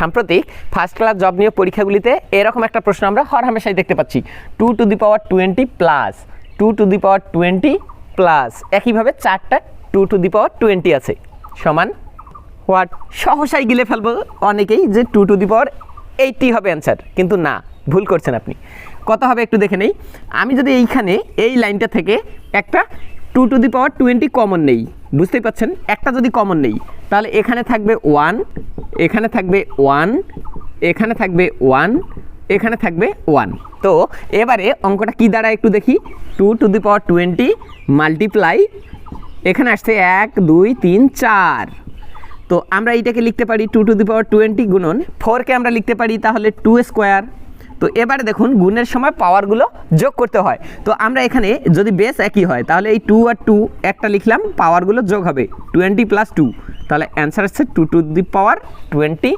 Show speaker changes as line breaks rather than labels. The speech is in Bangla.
সাম্প্রতিক ফার্স্ট ক্লাস জব নিয়োগ পরীক্ষাগুলিতে এরকম একটা প্রশ্ন আমরা হর হামেশাই দেখতে পাচ্ছি। Two to the power twenty plus two to the power twenty plus একইভাবে চারটা two to the power twenty আছে। সমান হোয়াট সহসাই গিলে ফেলব অনেকেই যে টু টু দি পাওয়ার এইটি হবে অ্যান্সার কিন্তু না, ভুল করছেন আপনি। কত হবে একটু দেখে নেই। আমি যদি এইখানে এই লাইনটা থেকে একটা two to the power twenty common নেই, বুঝতেই পাচ্ছেন? একটা যদি কমন নেই, তাহলে এখানে থাকবে ওয়ান এখানে থাকবে ওয়ান এখানে থাকবে ওয়ান এখানে থাকবে ওয়ান তো এবারে অঙ্কটা কী দাঁড়ায় একটু দেখি। Two to the power twenty multiply এখানে আসছে এক, দুই, তিন, চার। তো আমরা এইটাকে লিখতে পারি two to the power twenty গুণন ফোরকে আমরা লিখতে পারি তাহলে টু স্কোয়ার তো এবারে দেখুন, গুণের সময় পাওয়ারগুলো যোগ করতে হয়। তো আমরা এখানে যদি বেস একই হয়, তাহলে এই টু আর টু একটা লিখলাম পাওয়ারগুলো যোগ হবে। টোয়েন্টি প্লাস টু তাহলে অ্যান্সার হচ্ছে two to the power twenty